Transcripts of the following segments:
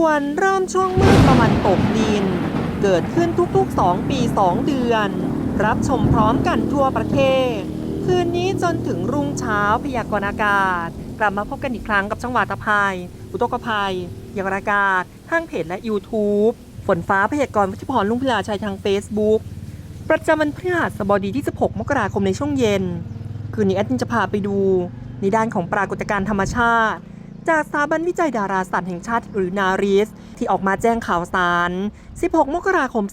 ส่วนเริ่มช่วงมืดตะวันตกดิน เกิดขึ้นทุกๆ 2 ปี 2 เดือน รับชมพร้อมกันทั่วประเทศ คืนนี้จนถึงรุ่งเช้าพยากรณ์อากาศ กลับมาพบกันอีกครั้งกับช่องวาตภัย อุตกภัยพยากรณ์อากาศทางเพจและ YouTube ฝนฟ้าพยากรณ์วิทยพรลุงพิลาชัยทาง Facebook ประจำวันพฤหัสบดีที่ 16 มกราคมในช่วงเย็น คืนนี้แอดมินจะพาไปดู ในด้านของปรากฏการณ์ธรรมชาติ จากสถาบันวิจัยดาราศาสตร์แห่งชาติหรือนาริส ที่ออกมาแจ้งข่าวสาร 16 มกราคม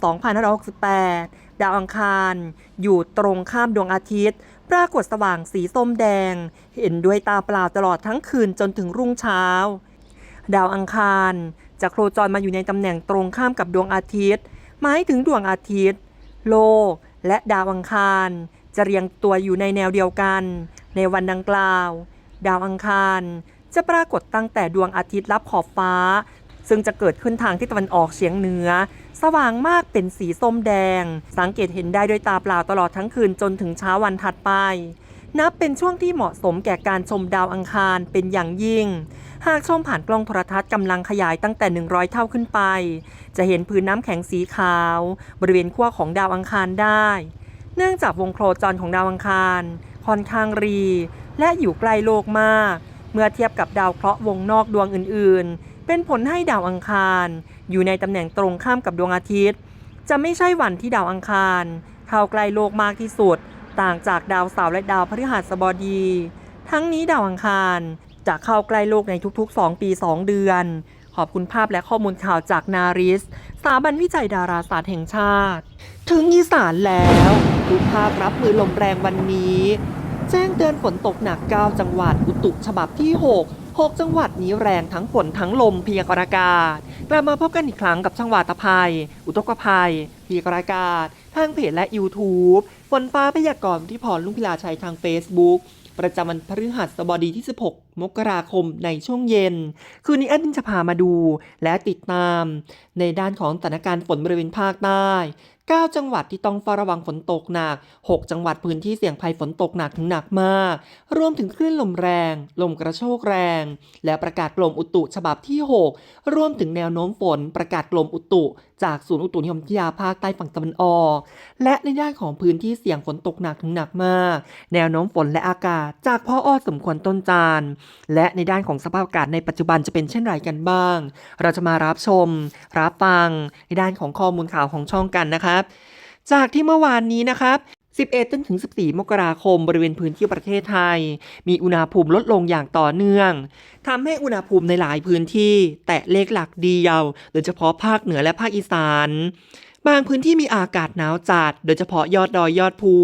2568 ดาวอังคาร อยู่ตรงข้ามดวงอาทิตย์ ปรากฏสว่างสีส้มแดง เห็นด้วยตาเปล่าตลอดทั้งคืนจนถึงรุ่งเช้า ดาวอังคารจะโครจรมาอยู่ในตำแหน่งตรงข้ามกับดวงอาทิตย์ หมายถึงดวงอาทิตย์ โลก และดาวอังคารจะเรียงตัวอยู่ในแนวเดียวกัน ในวันดังกล่าว ดาวอังคาร จะปรากฏตั้งแต่ดวงอาทิตย์รับขอบฟ้า ซึ่งจะเกิดขึ้นทางที่ตะวันออกเฉียงเหนือ สว่างมากเป็นสีส้มแดง สังเกตเห็นได้ด้วยตาเปล่าตลอดทั้งคืนจนถึงเช้าวันถัดไป นับเป็นช่วงที่เหมาะสมแก่การชมดาวอังคารเป็นอย่างยิ่ง หากชมผ่านกล้องโทรทัศน์กำลังขยายตั้งแต่ 100 เท่าขึ้นไป จะเห็นพื้นน้ำแข็งสีขาว บริเวณขั้วของดาวอังคารได้ เนื่องจากวงโครจรของดาวอังคารค่อนข้างรี และอยู่ใกล้โลกมาก เมื่อเทียบกับดาวเคราะห์วงนอกดวงอื่นๆ เป็นผลให้ดาวอังคาร อยู่ในตำแหน่งตรงข้ามกับดวงอาทิตย์ จะไม่ใช่วันที่ดาวอังคาร เข้าใกล้โลกมากที่สุด ต่างจากดาวเสาร์และดาวพฤหัสบดี ทั้งนี้ดาวอังคารจะเข้าใกล้โลกในทุกๆ 2 ปี 2 เดือน ขอบคุณภาพและข้อมูลข่าวจากนาริสสถาบันวิจัยดาราศาสตร์แห่งชาติ ถึงอีสานแล้วดูภาพรับมือลมแรงวันนี้ แจ้งเตือนฝนตกหนัก 9 จังหวัด อุตุฉบับที่ 6 6 จังหวัดนี้แรงทั้งฝนทั้งลมพยากรณ์อากาศ กลับมาพบกันอีกครั้งกับช่างวาตภัย อุตกภัยพยากรณ์อากาศ ทางเพจและ YouTube ฝนฟ้าพยากรณ์ที่พรลุงพิลาชัยทาง Facebook ประจำวันพฤหัสบดีที่ 16 มกราคมในช่วงเย็น คืนนี้แอดมินจะพามาดูและติดตามในด้านของสถานการณ์ฝนบริเวณภาคใต้ 9 จังหวัดที่ต้องเฝ้าระวังฝนตกหนัก 6 จังหวัดพื้นที่เสี่ยงภัยฝนตกหนักถึงหนักมาก รวมถึงคลื่นลมแรง ลมกระโชกแรง และประกาศกรมอุตุฉบับที่ 6 รวมถึงแนวโน้มฝนประกาศกรมอุตุ จากศูนย์อุตุนิยมวิทยาภาคใต้ฝั่งตะวันออก และในด้านของพื้นที่เสี่ยงฝนตกหนักถึงหนักมาก แนวโน้มฝนและอากาศจากพ่ออ้อสมควรต้นจานและในด้านของสภาพอากาศในปัจจุบันจะเป็นเช่นไรกันบ้าง เราจะมารับชม รับฟัง ในด้านของข้อมูลข่าวของช่องกันนะครับ จากที่เมื่อวานนี้นะครับ11จนถึง 14 มกราคม บริเวณพื้นที่ประเทศไทย มีอุณหภูมิลดลงอย่างต่อเนื่องทำให้อุณหภูมิในหลายพื้นที่ แตะเลขหลักเดียว โดยเฉพาะภาคเหนือและภาคอีสาน บางพื้นที่มีอากาศหนาวจัด โดยเฉพาะยอดดอยยอดภู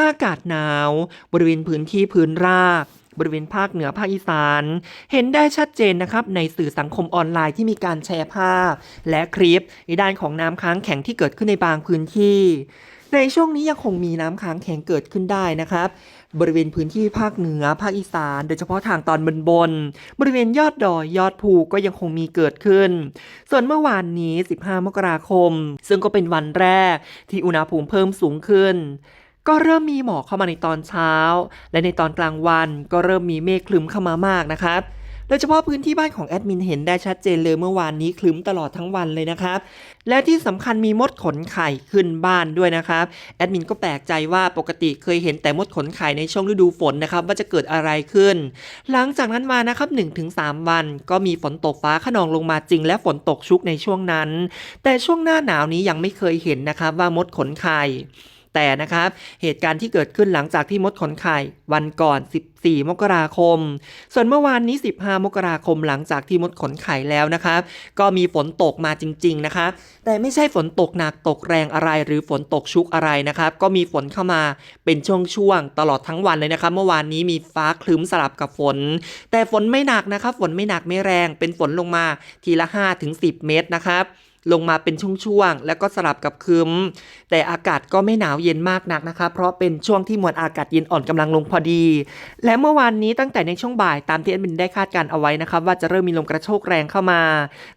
อากาศหนาว บริเวณพื้นที่พื้นราบ บริเวณภาคเหนือภาคอีสาน เห็นได้ชัดเจนนะครับในสื่อสังคมออนไลน์ที่มีการแชร์ภาพ และคลิปในด้านของน้ำค้างแข็งที่เกิดขึ้นในบางพื้นที่ ในช่วงนี้ยังคงมีน้ำค้างแข็งเกิดขึ้นได้นะครับบริเวณพื้นที่ภาคเหนือภาคอีสาน โดยเฉพาะทางตอนบนบน บริเวณยอดดอยยอดภูก็ยังคงมีเกิดขึ้น ส่วนเมื่อวานนี้ 15 มกราคม ซึ่งก็เป็นวันแรกที่อุณหภูมิเพิ่มสูงขึ้น ก็เริ่มมีหมอกเข้ามาในตอนเช้า และในตอนกลางวันก็เริ่มมีเมฆคลึ้มเข้ามามากนะครับโดยเฉพาะพื้นที่บ้านของแอดมินเห็นได้ชัดเจนเลยเมื่อวานนี้คลึ้มตลอดทั้งวันเลยนะครับ และที่สำคัญมีมดขนไข่ขึ้นบ้านด้วยนะครับ แอดมินก็แปลกใจว่าปกติเคยเห็นแต่มดขนไข่ในช่วงฤดูฝนนะครับ ว่าจะเกิดอะไรขึ้น หลังจากนั้นมานะครับ 1-3 วัน ก็มีฝนตกฟ้าขนองลงมาจริง และฝนตกชุกในช่วงนั้น แต่ช่วงหน้าหนาวนี้ยังไม่เคยเห็นนะครับว่ามดขนไข่ แต่นะครับ เหตุการณ์ที่เกิดขึ้นหลังจากที่มดขนไข่วันก่อน 14 มกราคม ส่วนเมื่อวานนี้ 15 มกราคมหลังจากที่มดขนไข่แล้วนะครับ ก็มีฝนตกมาจริง ๆ นะครับ แต่ไม่ใช่ฝนตกหนักตกแรงอะไรหรือฝนตกชุกอะไรนะครับ ก็มีฝนเข้ามาเป็นช่วงๆตลอดทั้งวันเลยนะครับ เมื่อวานนี้มีฟ้าคลึ้มสลับกับฝน แต่ฝนไม่หนักนะครับ ฝนไม่หนักไม่แรง เป็นฝนลงมาทีละ 5-10 เมตรนะครับ ลงมาเป็นช่วงๆ แล้วก็สลับกับครึ้มแต่อากาศก็ไม่หนาวเย็นมากนักนะคะ เพราะเป็นช่วงที่มวลอากาศเย็นอ่อนกำลังลงพอดี และเมื่อวานนี้ตั้งแต่ในช่วงบ่ายตามที่แอดมินได้คาดการเอาไว้นะครับว่าจะเริ่มมีลมกระโชกแรงเข้ามา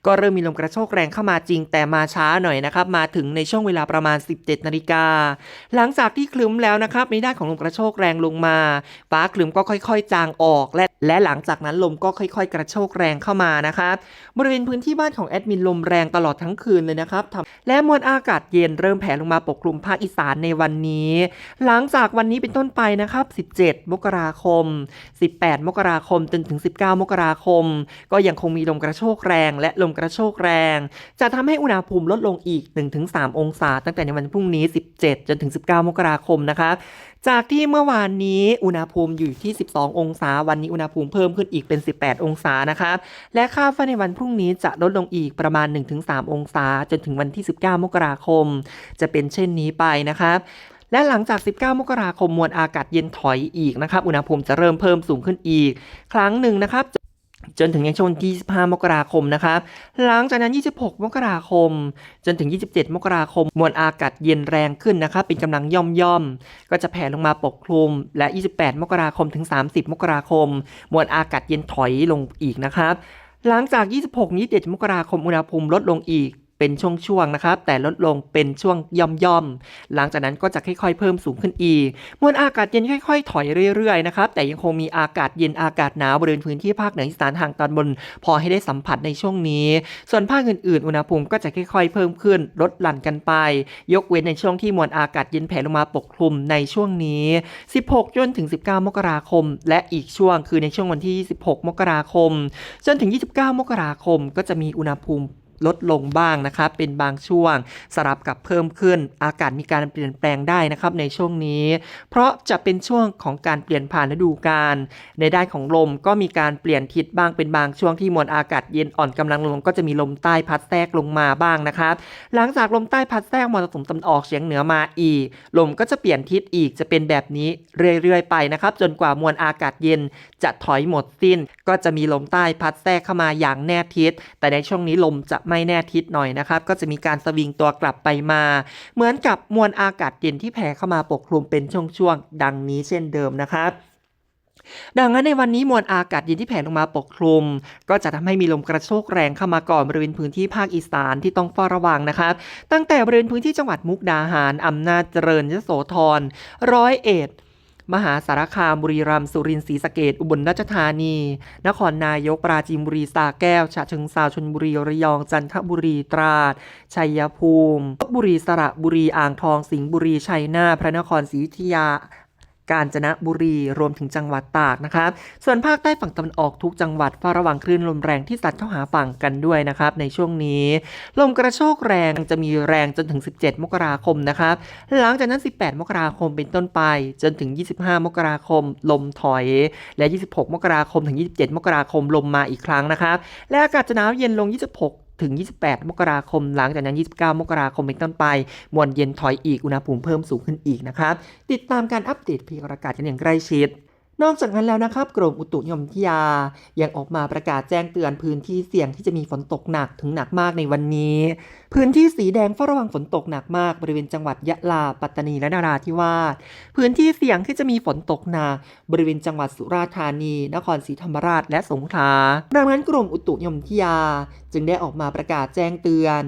ก็เริ่มมีลมกระโชกแรงเข้ามาจริง แต่มาช้าหน่อยนะครับ มาถึงในช่วงเวลาประมาณ 17นาฬิกา หลังจากที่คลึ้มแล้วนะครับในด้านของลมกระโชกแรงลงมา ฟ้าคลึ้มก็ค่อยๆ จางออกและและหลังจากนั้นลมก็ค่อย ๆ กระโชกแรงเข้ามานะครับบริเวณพื้นที่บ้านของแอดมินลมแรงตลอดทั้งคืนเลยนะครับทำและมวลอากาศเย็นเริ่มแผ่ลงมาปกคลุมภาคอีสานในวันนี้ หลังจากวันนี้เป็นต้นไปนะครับ 17 มกราคม 18 มกราคมจนถึง 19 มกราคม ก็ยังคงมีลมกระโชกแรง และลมกระโชกแรง จะทำให้อุณหภูมิลดลงอีก 1-3 องศา ตั้งแต่ในวันพรุ่งนี้ 17 จนถึง 19 มกราคมนะครับ จากที่เมื่อวานนี้อุณหภูมิอยู่ที่ 12 องศา วันนี้อุณหภูมิเพิ่มขึ้นอีกเป็น 18 องศานะครับ และคาดว่าในวันพรุ่งนี้จะลดลงอีกประมาณ 1-3 องศา จนถึงวันที่ 19 มกราคม จะเป็นเช่นนี้ไปนะครับและหลังจาก 19 มกราคมมวลอากาศเย็นถอยอีกนะครับ อุณหภูมิจะเริ่มเพิ่มสูงขึ้นอีก ครั้งหนึ่งนะครับ จนถึงยังช่วงที่25 มกราคมนะครับ หลังจากนั้น 26 มกราคม จนถึง 27 มกราคม มวลอากาศเย็นแรงขึ้นนะครับ เป็นกำลังย่อมย่อมๆก็จะแผ่ลงมาปกคลุม และ 28 มกราคมถึง 30 มกราคม มวลอากาศเย็นถอยลงอีกนะครับ หลังจาก 26 27มกราคม อุณหภูมิลดลงอีก เป็นช่วงๆนะครับ แต่ลดลงเป็นช่วงย่อมๆ หลังจากนั้นก็จะค่อยๆ เพิ่มสูงขึ้นอีก มวลอากาศเย็นค่อยๆ ถอยเรื่อยๆ นะครับ แต่ยังคงมีอากาศเย็นอากาศหนาวบริเวณพื้นที่ภาคเหนืออีสานทางตอนบน พอให้ได้สัมผัสในช่วงนี้ ส่วนภาคอื่นๆ อุณหภูมิก็จะค่อยๆ เพิ่มขึ้น ลดหลั่นกันไป ยกเว้นในช่วงที่มวลอากาศเย็นแผ่ลงมาปกคลุมในช่วงนี้ 16 จนถึง 19 มกราคม และอีกช่วงคือในช่วงวันที่ 26 มกราคม จนถึง 29 มกราคมก็จะมีอุณหภูมิ ลดลงบ้างนะครับเป็นบางช่วงสลับกับเพิ่มขึ้น อากาศมีการเปลี่ยนแปลงได้นะครับในช่วงนี้ เพราะจะเป็นช่วงของการเปลี่ยนผ่านฤดูกาลในด้านของลมก็มีการเปลี่ยนทิศบ้างเป็นบางช่วงที่มวลอากาศเย็นอ่อนกำลังลงก็จะมีลมใต้พัดแทรกลงมาบ้างนะครับ หลังจากลมใต้พัดแทรกมรสุมตะวันออกเฉียงเหนือมาอีก ลมก็จะเปลี่ยนทิศอีกจะเป็นแบบนี้เรื่อยๆ ไปนะครับ จนกว่ามวลอากาศเย็นจะถอยหมดสิ้น ก็จะมีลมใต้พัดแทรกเข้ามาอย่างแน่ทิศแต่ในช่วงนี้ลมจะไม่แน่ทิศหน่อยนะครับ ก็จะมีการสวิงตัวกลับไปมา เหมือนกับมวลอากาศเย็นที่แผ่เข้ามาปกคลุมเป็นช่วงๆดังนี้เช่นเดิมนะครับดังนั้นในวันนี้มวลอากาศเย็นที่แผ่ลงมาปกคลุม ก็จะทำให้มีลมกระโชกแรงเข้ามาก่อนบริเวณพื้นที่ภาคอีสานที่ต้องเฝ้าระวังนะครับ ตั้งแต่บริเวณพื้นที่จังหวัดมุกดาหารอำนาจเจริญยโสธรร้อยเอ็ด มหาสารคามบุรีรัมย์สุรินทร์ศรีสะเกดอุบลราชธานี นครนายกปราจีนบุรีสาแก้วฉะเชิงเทราชลบุรีระยองจันทบุรีตราดชัยภูมิลบบุรีสระบุรีอ่างทองสิงห์บุรีชัยนาทพระนครศรีอยุธยา กาญจนบุรีรวมถึงจังหวัดตากนะครับ ส่วนภาคใต้ฝั่งตะวันออกทุกจังหวัดเฝ้าระวังคลื่นลมแรงที่สัดเข้าหาฝั่งกันด้วยนะครับในช่วงนี้ ลมกระโชกแรงจะมีแรงจนถึง 17 มกราคมนะครับ หลังจากนั้น 18 มกราคมเป็นต้นไป จนถึง 25 มกราคม ลมถอย และ 26 มกราคมถึง 27 มกราคมลมมาอีกครั้งนะครับ และอากาศจะหนาวเย็นลง 26 ถึง 28 มกราคม หลังจากนั้น 29 มกราคมเป็นต้นไป มวลเย็นถอยอีก อุณหภูมิเพิ่มสูงขึ้นอีกนะครับ ติดตามการอัปเดตพยากรณ์อากาศกันอย่างใกล้ชิด นอกจากนั้นแล้วนะครับ กรมอุตุนิยมวิทยา ยังออกมาประกาศแจ้งเตือนพื้นที่เสี่ยงที่จะมีฝนตกหนักถึงหนักมากในวันนี้ พื้นที่สีแดงเฝ้าระวังฝนตกหนักมากบริเวณจังหวัดยะลา ปัตตานีและนาราธิวาส พื้นที่เสี่ยงที่จะมีฝนตกหนักบริเวณจังหวัดสุราษฎร์ธานี นครศรีธรรมราชและสงขลา ดังนั้นกรมอุตุนิยมวิทยา จึงได้ออกมาประกาศแจ้งเตือน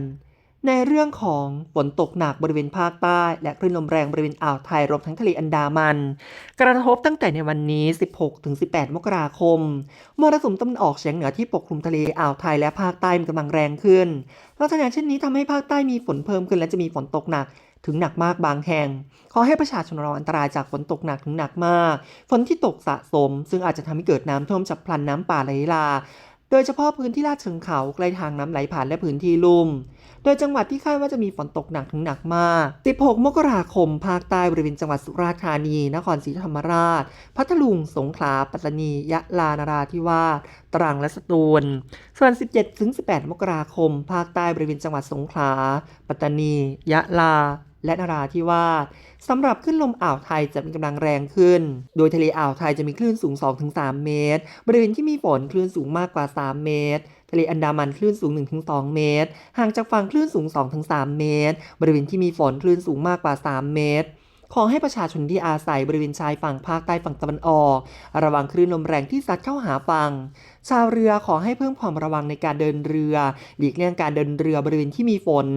ในเรื่องของฝนตกหนักบริเวณภาคใต้ และคลื่นลมแรงบริเวณอ่าวไทยรวมทั้งทะเลอันดามัน กระทบตั้งแต่ในวันนี้ 16-18 มกราคมมรสุมตะวันออกเฉียงเหนือที่ปกคลุมทะเลอ่าวไทยและภาคใต้มีกำลังแรงขึ้นลักษณะเช่นนี้ทำให้ภาคใต้มีฝนเพิ่มขึ้นและจะมีฝนตกหนักถึงหนักมากบางแห่ง ขอให้ประชาชนระวังอันตรายจากฝนตกหนักถึงหนักมาก ฝนที่ตกสะสม ซึ่งอาจจะทำให้เกิดน้ำท่วมฉับพลันน้ำป่าไหลหลาก โดยเฉพาะพื้นที่ลาดเชิงเขาใกล้ทางน้ำไหลผ่านและพื้นที่ลุ่ม โดยจังหวัดที่คาดว่าจะมีฝนตกหนักถึงหนักมาก 16 มกราคม ภาคใต้บริเวณจังหวัดสุราษฎร์ธานี นครศรีธรรมราช พัทลุง สงขลา ปัตตานี ยะลา นราธิวาส ตรัง และสตูล ส่วน 17-18 มกราคม ภาคใต้บริเวณจังหวัดสงขลา ปัตตานี ยะลา และนราธิวาสสำหรับคลื่นลมอ่าวไทยจะมีกำลังแรงขึ้น โดยทะเลอ่าวไทยจะมีคลื่นสูง 2-3 เมตร บริเวณที่มีฝนคลื่นสูงมากกว่า 3 เมตรทะเลอันดามันคลื่นสูง 1-2 เมตร ห่างจากฝั่งคลื่นสูง 2-3 เมตร บริเวณที่มีฝนคลื่นสูงมากกว่า 3 เมตร ขอให้ประชาชนที่อาศัยบริเวณชายฝั่งภาคใต้ฝั่งตะวันออก ระวังคลื่นลมแรงที่ซัดเข้าหาฝั่ง ชาวเรือขอให้เพิ่มความระวังในการเดินเรือ หลีกเลี่ยงการเดินเรือบริเวณที่มีฝน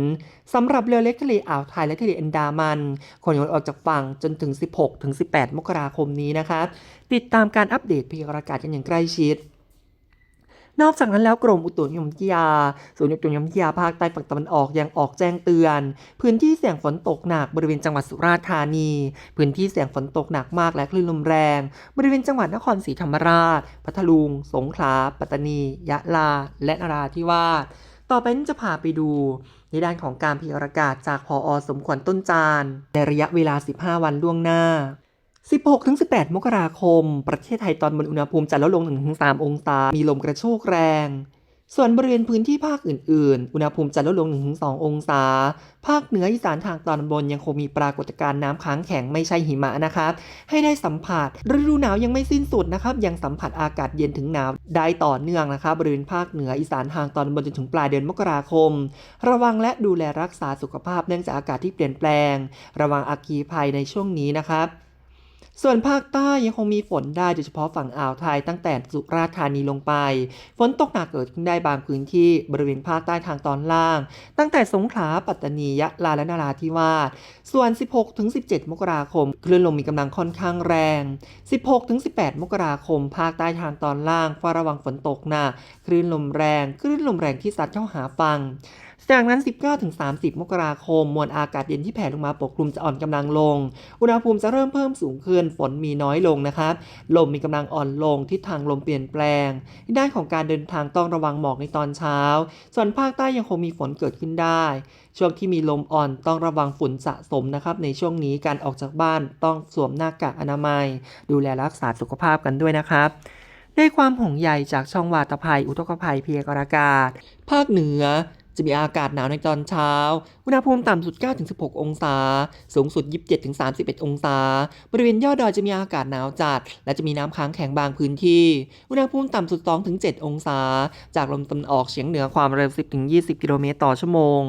สำหรับเรือเล็กทะเลอ่าวไทยและทะเลอันดามันควรงดออกจากฝั่งจนถึง 16-18 มกราคมนี้นะครับติดตามการอัปเดตพยากรณ์อากาศกันอย่างใกล้ชิด นอกจากนั้นแล้วกรมอุตุนิยมวิทยาศูนย์อุตุนิยมวิทยาภาคใต้ฝั่งตะวันออกยังออกแจ้งเตือน พื้นที่เสี่ยงฝนตกหนักบริเวณจังหวัดสุราษฎร์ธานี พื้นที่เสี่ยงฝนตกหนักมากและคลื่นลมแรง บริเวณจังหวัดนครศรีธรรมราช พัทลุง สงขลา ปัตตานี ยะลา และนราธิวาสต่อไปนี้จะพาไปดูในด้านของการพยากรณ์อากาศจากพออสมควรต้นจานในระยะเวลา 15 วันล่วงหน้า 16-18 มกราคม ประเทศไทยตอนบนอุณหภูมิจะลดลง 1-3 องศา มีลมกระโชกแรง ส่วนบริเวณพื้นที่ภาคอื่นๆ อุณหภูมิจะลดลง 1-2 องศา ภาคเหนืออีสานทางตอนบนยังคงมีปรากฏการณ์น้ำค้างแข็งไม่ใช่หิมะนะครับ ให้ได้สัมผัส ฤดูหนาวยังไม่สิ้นสุดนะครับ ยังสัมผัสอากาศเย็นถึงหนาวได้ต่อเนื่องนะครับ บริเวณภาคเหนืออีสานทางตอนบนจนถึงปลายเดือนมกราคม ระวังและดูแลรักษาสุขภาพเนื่องจากอากาศที่เปลี่ยนแปลง ระวังอัคคีภัยในช่วงนี้นะครับ ส่วนภาคใต้ยังคงมีฝนได้โดยเฉพาะฝั่งอ่าวไทยตั้งแต่สุราษฎร์ธานีลงไป ฝนตกหนักเกิดขึ้นได้บางพื้นที่บริเวณภาคใต้ทางตอนล่าง ตั้งแต่สงขลาปัตตานียะลาและนราธิวาสส่วน 16-17 มกราคมคลื่นลมมีกำลังค่อนข้างแรง 16-18 มกราคม ภาคใต้ทางตอนล่างเฝ้าระวังฝนตกหนักคลื่นลมแรงคลื่นลมแรงที่ซัดเข้าหาฝั่ง จากนั้น 19-30 มกราคม มวลอากาศเย็นที่แผ่ลงมาปกคลุมจะอ่อนกำลังลง อุณหภูมิจะเริ่มเพิ่มสูงขึ้น ฝนมีน้อยลงนะครับ ลมมีกำลังอ่อนลง ทิศทางลมเปลี่ยนแปลง ด้านของการเดินทางต้องระวังหมอกในตอนเช้า ส่วนภาคใต้ยังคงมีฝนเกิดขึ้นได้ ช่วงที่มีลมอ่อนต้องระวังฝุ่นสะสมนะครับ ในช่วงนี้การออกจากบ้านต้องสวมหน้ากากอนามัย ดูแลรักษาสุขภาพกันด้วยนะครับด้วยความห่วงใยจากช่องวาตภัยอุทกภัยเพียากรณ์อากาศ ภาคเหนือ จะมีอากาศหนาวในตอนเช้า อุณหภูมิต่ำสุด 9-16 องศา สูงสุด 27-31 องศา บริเวณยอดดอยจะมีอากาศหนาวจัด และจะมีน้ำค้างแข็งบางพื้นที่ อุณหภูมิต่ำสุด 2-7 องศา จากลมตะวันออกเฉียงเหนือความเร็ว 10-20 กิโลเมตรต่อชั่วโมง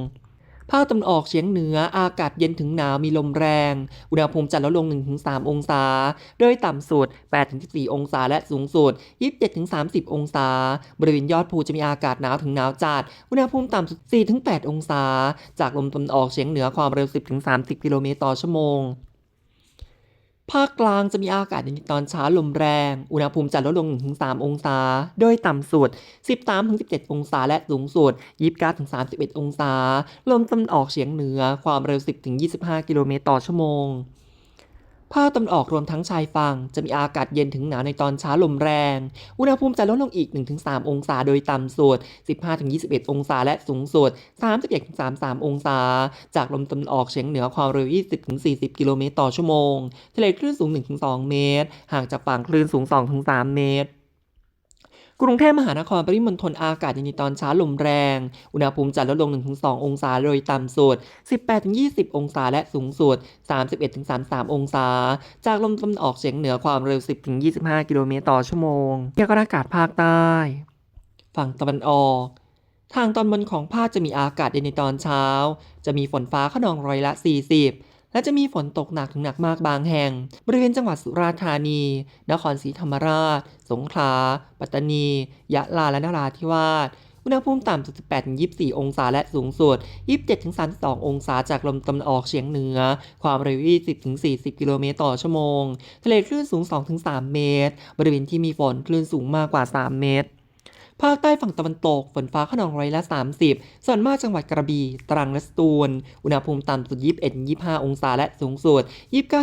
ภาคตะวันออกเฉียงเหนืออากาศเย็นถึงหนาวมีลมแรง อุณหภูมิจะลดลง 1-3 องศา โดยต่ำสุด 8-14 องศาและสูงสุด 27-30 องศา บริเวณยอดภูจะมีอากาศหนาวถึงหนาวจัด อุณหภูมิต่ำสุด 4-8 องศา จากลมตะวันออกเฉียงเหนือความเร็ว 10-30 กิโลเมตรต่อชั่วโมง ภาคกลางจะมีอากาศเย็นในตอนเช้าลมแรง อุณหภูมิจะลดลง 1-3 องศา โดยต่ำสุด 13-17 องศา และสูงสุด 29-31 องศา ลมตะวันออกเฉียงเหนือ ความเร็ว 10-25 กิโลเมตรต่อชั่วโมง ภาคตะวันออกรวมทั้งชายฝั่งจะมีอากาศเย็นถึงหนาวในตอนเช้าลมแรง อุณหภูมิจะลดลงอีก 1-3 องศาโดยต่ำสุด 15-21 องศาและสูงสุด 31-33 องศา จากลมตะวันออกเฉียงเหนือความเร็ว 20-40 กิโลเมตรต่อชั่วโมง ทะเลคลื่นสูง 1-2 เมตร ห่างจากฝั่งคลื่นสูง 2-3 เมตร กรุงเทพมหานครปริมณฑลอากาศเย็นในตอนเช้าลมแรง อุณหภูมิจะลดลง 1-2 องศาโดยต่ำสุด 18-20 องศาและสูงสุด 31-33 องศา จากลมตะวันออกเฉียงเหนือความเร็ว 10-25 กิโลเมตรต่อชั่วโมงพยากรณ์อากาศภาคใต้ ฝั่งตะวันออกทางตอนบนของภาคจะมีอากาศเย็นในตอนเช้า จะมีฝนฟ้าขนองร้อยละ 40 และจะมีฝนตกหนักถึงหนักมากบางแห่ง บริเวณจังหวัดสุราษฎร์ธานี นครศรีธรรมราช สงขลา ปัตตานี ยะลา และนราธิวาส อุณหภูมิต่ำสุด 18-24 องศาและสูงสุด 27-32 องศาจากลมตะวันออกเฉียงเหนือ ความเร็ว 20-40 กิโลเมตรต่อชั่วโมง ทะเลคลื่นสูง 2-3 เมตร บริเวณที่มีฝนคลื่นสูงมากกว่า 3 เมตร ภาคใต้ฝั่งตะวันตก ฝนฟ้าขนองร้อยละ 30 ส่วนมากจังหวัดกระบี่ตรังและสตูล อุณหภูมิต่ำสุด 21-25 องศาและสูงสุด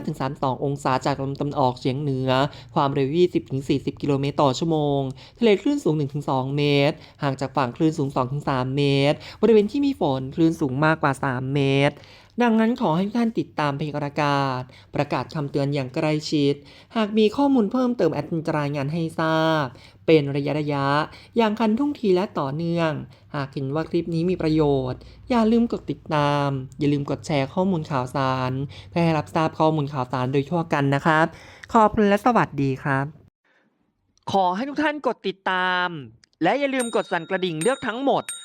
29-32 องศาจากลมตะวันออกเฉียงเหนือ ความเร็ว 20-40 กิโลเมตรต่อชั่วโมง ทะเลคลื่นสูง 1-2 เมตร ห่างจากฝั่งคลื่นสูง 2-3 เมตร บริเวณที่มีฝนคลื่นสูงมากกว่า 3 เมตร ดังนั้นขอให้ท่านติดตามเพยากรณ์อากาศ ประกาศคำเตือนอย่างใกล้ชิด หากมีข้อมูลเพิ่มเติมแอดมินจะรายงานให้ทราบ เป็นระยะระยะ อย่างคันทุ่งทีและต่อเนื่อง หากเห็นว่าคลิปนี้มีประโยชน์ อย่าลืมกดติดตาม อย่าลืมกดแชร์ข้อมูลข่าวสาร เพื่อให้รับทราบข้อมูลข่าวสารโดยทั่วกันนะครับ ขอบคุณและสวัสดีครับ ขอให้ทุกท่านกดติดตาม และอย่าลืมกดสั่นกระดิ่งเลือกทั้งหมด